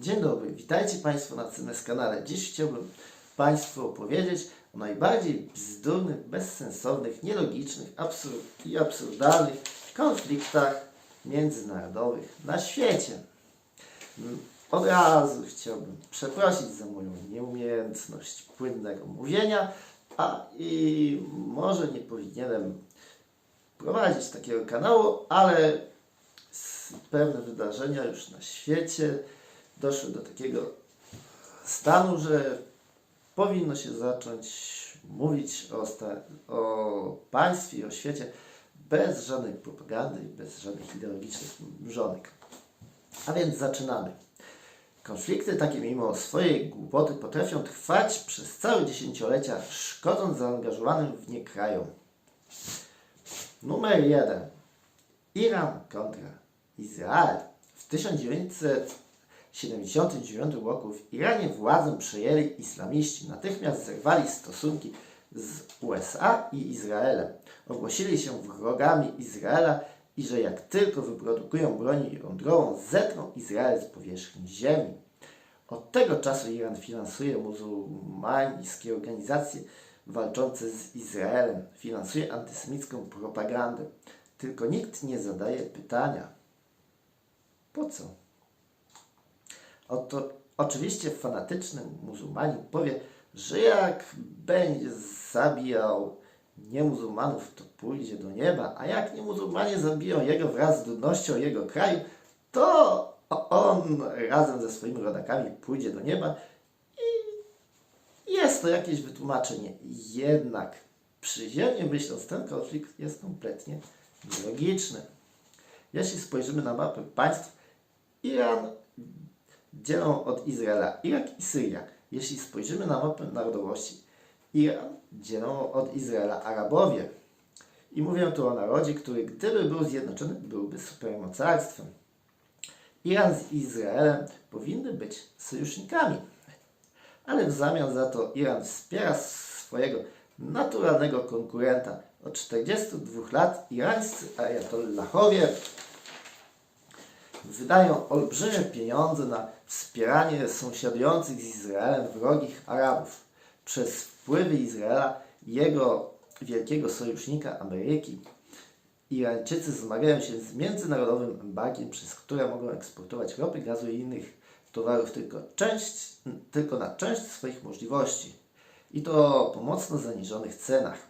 Dzień dobry, witajcie Państwo na CNS kanale. Dziś chciałbym Państwu opowiedzieć o najbardziej bzdurnych, bezsensownych, nielogicznych absur- i absurdalnych konfliktach międzynarodowych na świecie. Mm, Od razu chciałbym przeprosić za moją nieumiejętność płynnego mówienia, a i może nie powinienem prowadzić takiego kanału, ale pewne wydarzenia już na świecie doszły do takiego stanu, że powinno się zacząć mówić o, o państwie i o świecie bez żadnej propagandy, bez żadnych ideologicznych mrzonek. A więc zaczynamy. Konflikty takie mimo swojej głupoty potrafią trwać przez całe dziesięciolecia, szkodząc zaangażowanym w nie krajom. Numer jeden. Iran kontra Izrael. W 1979 roku w Iranie władzę przejęli islamiści. Natychmiast zerwali stosunki z USA i Izraelem. Ogłosili się wrogami Izraela i że jak tylko wyprodukują broń jądrową, zetrą Izrael z powierzchni ziemi. Od tego czasu Iran finansuje muzułmańskie organizacje walczące z Izraelem, finansuje antysemicką propagandę. Tylko nikt nie zadaje pytania, po co? Oto, oczywiście fanatyczny muzułmanin powie, że jak będzie zabijał niemuzułmanów, to pójdzie do nieba, a jak niemuzułmanie zabiją jego wraz z ludnością jego kraju, to on razem ze swoimi rodakami pójdzie do nieba i jest to jakieś wytłumaczenie. Jednak przyziemnie myśląc, ten konflikt jest kompletnie nielogiczny. Jeśli spojrzymy na mapę państw, Iran dzielą od Izraela Irak i Syria. Jeśli spojrzymy na mapę narodowości, Iran dzielą od Izraela Arabowie. I mówię tu o narodzie, który gdyby był zjednoczony, byłby supermocarstwem. Iran z Izraelem powinny być sojusznikami. Ale w zamian za to Iran wspiera swojego naturalnego konkurenta. Od 42 lat irańscy ajatollahowie wydają olbrzymie pieniądze na wspieranie sąsiadujących z Izraelem wrogich Arabów. Przez wpływy Izraela i jego wielkiego sojusznika Ameryki Irańczycy zmagają się z międzynarodowym embargiem, przez które mogą eksportować ropy, gazu i innych towarów tylko, część, tylko na część swoich możliwości. I to po mocno zaniżonych cenach.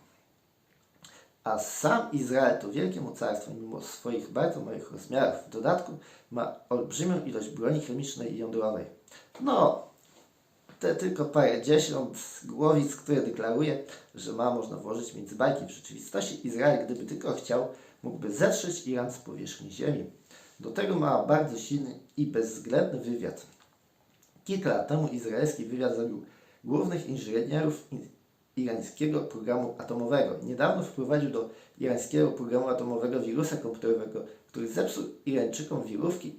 A sam Izrael to wielkie mocarstwo, mimo swoich bardzo małych rozmiarów. W dodatku ma olbrzymią ilość broni chemicznej i jądrowej. No, te tylko parę dziesiąt głowic, które deklaruje, że ma można włożyć między bajki. W rzeczywistości Izrael, gdyby tylko chciał, mógłby zetrzeć Iran z powierzchni ziemi. Do tego ma bardzo silny i bezwzględny wywiad. Kilka lat temu izraelski wywiad zabił głównych inżynierów irańskiego programu atomowego. Niedawno wprowadził do irańskiego programu atomowego wirusa komputerowego, który zepsuł Irańczykom wirówki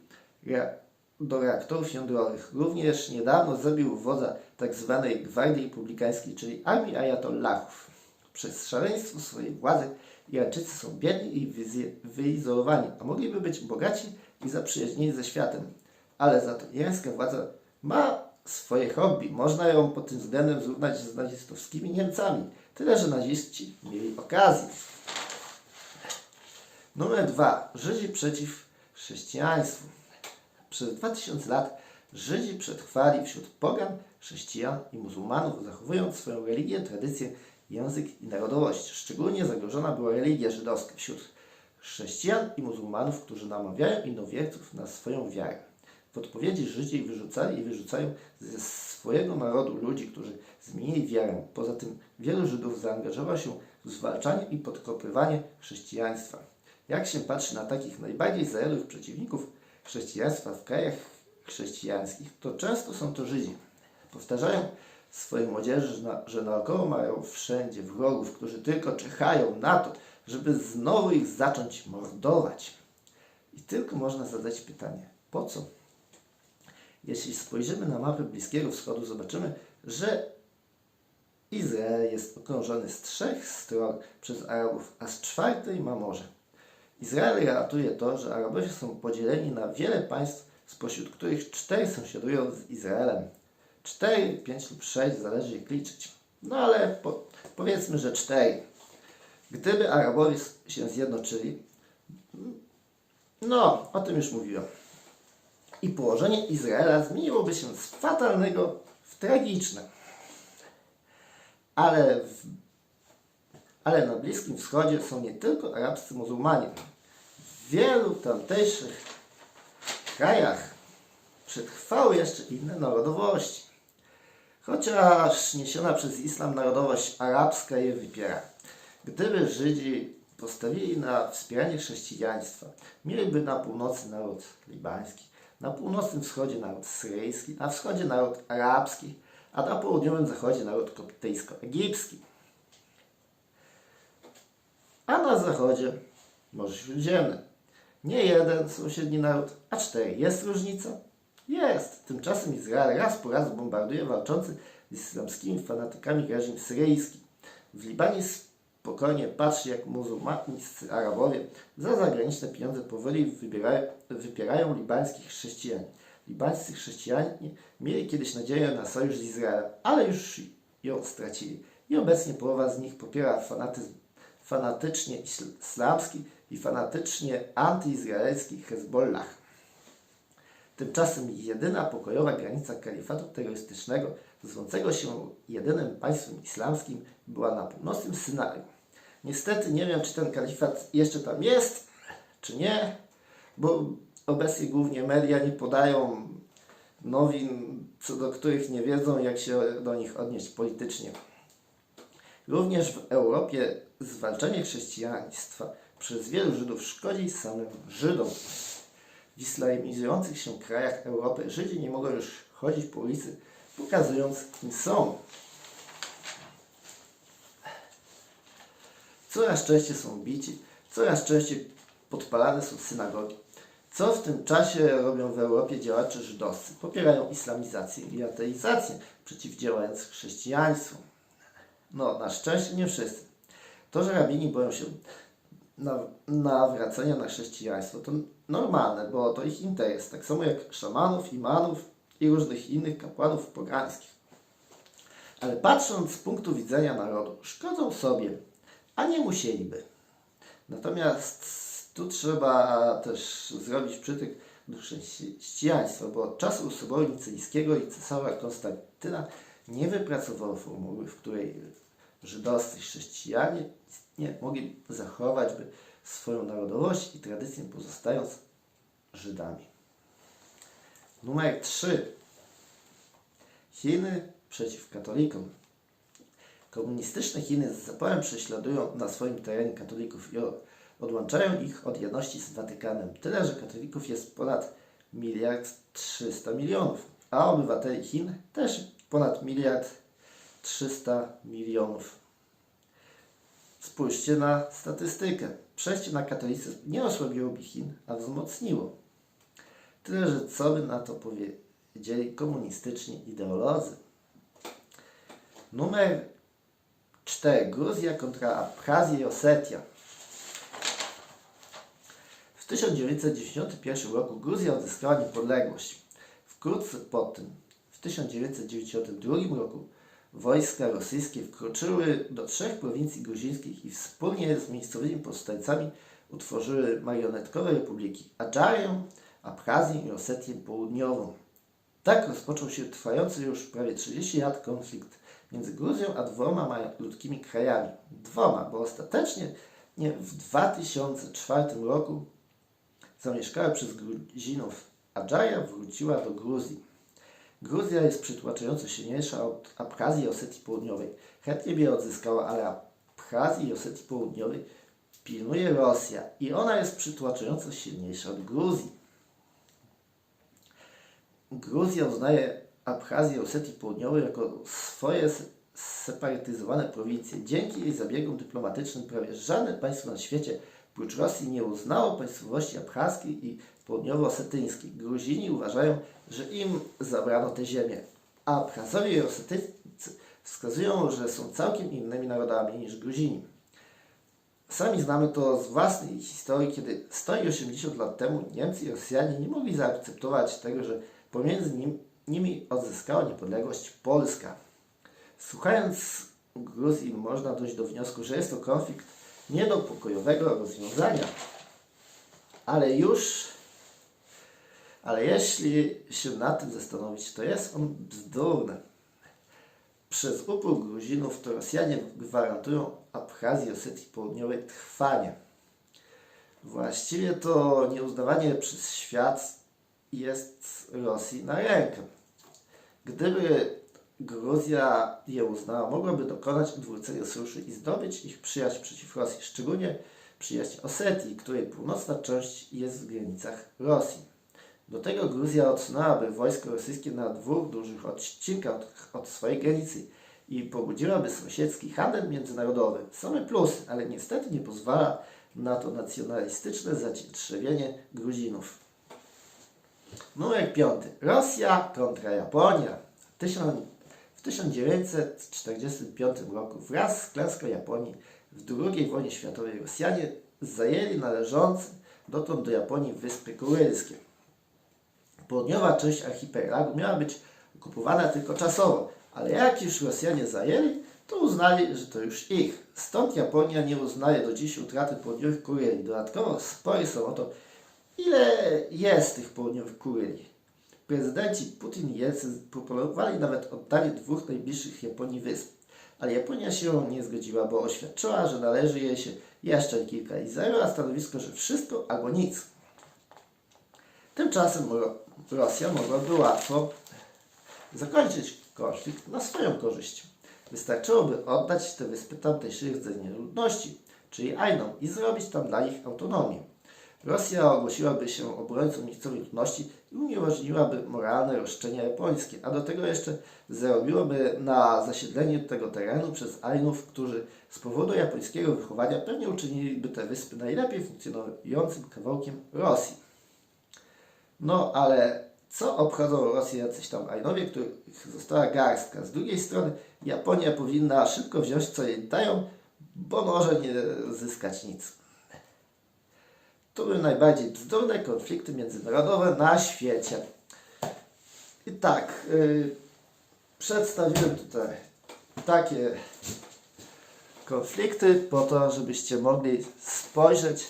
do reaktorów jądrowych. Również niedawno zabił wodza tzw. Gwardii Republikańskiej, czyli Armii Ajatollahów. Przez szaleństwo swojej władzy Irańczycy są biedni i wyizolowani, a mogliby być bogaci i zaprzyjaźnieni ze światem. Ale za to irańska władza ma swoje hobby. Można ją pod tym względem zrównać z nazistowskimi Niemcami. Tyle, że naziści mieli okazję. Numer dwa. Żydzi przeciw chrześcijaństwu. Przez 2000 lat Żydzi przetrwali wśród pogan, chrześcijan i muzułmanów, zachowując swoją religię, tradycję, język i narodowość. Szczególnie zagrożona była religia żydowska wśród chrześcijan i muzułmanów, którzy namawiają innowierców na swoją wiarę. W odpowiedzi Żydzi wyrzucali i wyrzucają ze swojego narodu ludzi, którzy zmienili wiarę. Poza tym wielu Żydów zaangażowało się w zwalczanie i podkopywanie chrześcijaństwa. Jak się patrzy na takich najbardziej zajadłych przeciwników chrześcijaństwa w krajach chrześcijańskich, to często są to Żydzi. Powtarzają swojej młodzieży, że, że naokoło mają wszędzie wrogów, którzy tylko czekają na to, żeby znowu ich zacząć mordować. I tylko można zadać pytanie, po co? Jeśli spojrzymy na mapę Bliskiego Wschodu, zobaczymy, że Izrael jest okrążony z trzech stron przez Arabów, a z czwartej ma morze. Izrael ratuje to, że Arabowie są podzieleni na wiele państw spośród których cztery sąsiadują z Izraelem. Cztery, pięć lub sześć, zależy jak liczyć. No ale po, powiedzmy, że cztery. Gdyby Arabowie się zjednoczyli, no, o tym już mówiłem. I położenie Izraela zmieniłoby się z fatalnego w tragiczne. Ale, w, ale na Bliskim Wschodzie są nie tylko arabscy muzułmanie. W wielu tamtejszych krajach przetrwały jeszcze inne narodowości. Chociaż niesiona przez islam narodowość arabska je wypiera. Gdyby Żydzi postawili na wspieranie chrześcijaństwa, mieliby na północy naród libański, na północnym wschodzie naród syryjski, na wschodzie naród arabski, a na południowym zachodzie naród koptyjsko-egipski. A na zachodzie Morze Śródziemne. Nie jeden sąsiedni naród, a cztery. Jest różnica? Jest. Tymczasem Izrael raz po raz bombarduje walczący z islamskimi fanatykami reżim syryjski. W Libanie spokojnie patrzy, jak muzułmańscy Arabowie za zagraniczne pieniądze powoli wybierają, wypierają libańskich chrześcijan. Libańscy chrześcijanie mieli kiedyś nadzieję na sojusz z Izraelem, ale już ją stracili. I obecnie połowa z nich popiera fanatyzm, fanatycznie islamski i fanatycznie antyizraelski Hezbollah. Tymczasem jedyna pokojowa granica kalifatu terrorystycznego, zwącego się jedynym państwem islamskim, była na północnym Synaju. Niestety nie wiem, czy ten kalifat jeszcze tam jest, czy nie, bo obecnie głównie media nie podają nowin, co do których nie wiedzą, jak się do nich odnieść politycznie. Również w Europie zwalczanie chrześcijaństwa przez wielu Żydów szkodzi samym Żydom. Islamizujących się krajach Europy Żydzi nie mogą już chodzić po ulicy, pokazując kim są. Coraz częściej są bici, coraz częściej podpalane są synagogi. Co w tym czasie robią w Europie działacze żydowscy? Popierają islamizację i ateizację, przeciwdziałając chrześcijaństwu. No, na szczęście nie wszyscy. To, że rabini boją się nawracania na chrześcijaństwo, to normalne, bo to ich interes, tak samo jak szamanów, imanów i różnych innych kapłanów pogańskich. Ale patrząc z punktu widzenia narodu, szkodzą sobie, a nie musieliby. Natomiast tu trzeba też zrobić przytyk do chrześcijaństwa, bo od czasu Soboru Nicyjskiego i cesarza Konstantyna nie wypracował formuły, w której żydowscy chrześcijanie nie mogli zachować by swoją narodowość i tradycję pozostając Żydami. Numer 3. Chiny przeciw katolikom. Komunistyczne Chiny z zaporem prześladują na swoim terenie katolików i odłączają ich od jedności z Watykanem. Tyle, że katolików jest ponad miliard 300 milionów, a obywateli Chin też ponad miliard 300 milionów. Spójrzcie na statystykę. Przejście na katolicyzm nie osłabiłoby Chin, a wzmocniło. Tyle, że co by na to powiedzieli komunistyczni ideolodzy. Numer 4. Gruzja kontra Abchazja i Osetia. W 1991 roku Gruzja odzyskała niepodległość. Wkrótce po tym, w 1992 roku, wojska rosyjskie wkroczyły do trzech prowincji gruzińskich i wspólnie z miejscowymi powstańcami utworzyły marionetkowe republiki Adżarię, Abchazję i Osetię Południową. Tak rozpoczął się trwający już prawie 30 lat konflikt między Gruzją a dwoma malutkimi krajami. Dwoma, bo ostatecznie nie, w 2004 roku zamieszkała przez Gruzinów Adżaja wróciła do Gruzji. Gruzja jest przytłaczająco silniejsza od Abchazji i Osetii Południowej. Chętnie by odzyskała, ale Abchazji i Osetii Południowej pilnuje Rosja i ona jest przytłaczająco silniejsza od Gruzji. Gruzja uznaje Abchazję i Osetii Południowej jako swoje separatyzowane prowincje. Dzięki jej zabiegom dyplomatycznym prawie żadne państwo na świecie prócz Rosji nie uznało państwowości abchazkiej i południowo-osetyńskiej. Gruzini uważają, że im zabrano te ziemię, a Abchazowie i Osetyńcy wskazują, że są całkiem innymi narodami niż Gruzini. Sami znamy to z własnej historii, kiedy 180 lat temu Niemcy i Rosjanie nie mogli zaakceptować tego, że pomiędzy nim, nimi odzyskała niepodległość Polska. Słuchając Gruzji można dojść do wniosku, że jest to konflikt nie do pokojowego rozwiązania. Ale już, ale jeśli się nad tym zastanowić, to jest on bzdurny. Przez upór Gruzinów to Rosjanie gwarantują Abchazji Osetii Południowej trwanie. Właściwie to nieuznawanie przez świat jest Rosji na rękę. Gdyby Gruzja je uznała, mogłaby dokonać odwrócenia sojuszu i zdobyć ich przyjaźń przeciw Rosji, szczególnie przyjaźń Osetii, której północna część jest w granicach Rosji. Do tego Gruzja odsunęłaby wojsko rosyjskie na dwóch dużych odcinkach od, od swojej granicy i pobudziłaby sąsiedzki handel międzynarodowy. Same plusy, ale niestety nie pozwala na to nacjonalistyczne zacietrzewienie Gruzinów. Numer piąty. Rosja kontra Japonia. Tysiąc, w 1945 roku wraz z klęską Japonii w II wojnie światowej Rosjanie zajęli należące dotąd do Japonii wyspy kurylskie. Południowa część archipelagu miała być okupowana tylko czasowo, ale jak już Rosjanie zajęli, to uznali, że to już ich. Stąd Japonia nie uznaje do dziś utraty południowych Kuryli. Dodatkowo spory są o to, ile jest tych południowych Kuryli. Prezydenci Putin i Jelcyn proponowali nawet oddanie dwóch najbliższych Japonii wysp. Ale Japonia się nie zgodziła, bo oświadczyła, że należy jej się jeszcze kilka i zajęła stanowisko, że wszystko albo nic. Tymczasem Ro- Rosja mogłaby łatwo zakończyć konflikt na swoją korzyść. Wystarczyłoby oddać te wyspy tamtejszej rdzenie ludności, czyli Ainom, i zrobić tam dla nich autonomię. Rosja ogłosiłaby się obrońcą miejscowej ludności i uniemożliwiłaby moralne roszczenia japońskie, a do tego jeszcze zarobiłoby na zasiedleniu tego terenu przez Ainów, którzy z powodu japońskiego wychowania pewnie uczyniliby te wyspy najlepiej funkcjonującym kawałkiem Rosji. No ale co obchodzą Rosję jacyś tam Ainowie, których została garstka? Z drugiej strony Japonia powinna szybko wziąć co jej dają, bo może nie zyskać nic. To były najbardziej bzdurne konflikty międzynarodowe na świecie. I tak, yy, przedstawiłem tutaj takie konflikty po to, żebyście mogli spojrzeć,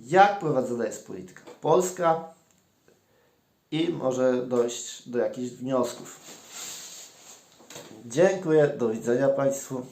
jak prowadzona jest polityka polska i może dojść do jakichś wniosków. Dziękuję, do widzenia Państwu.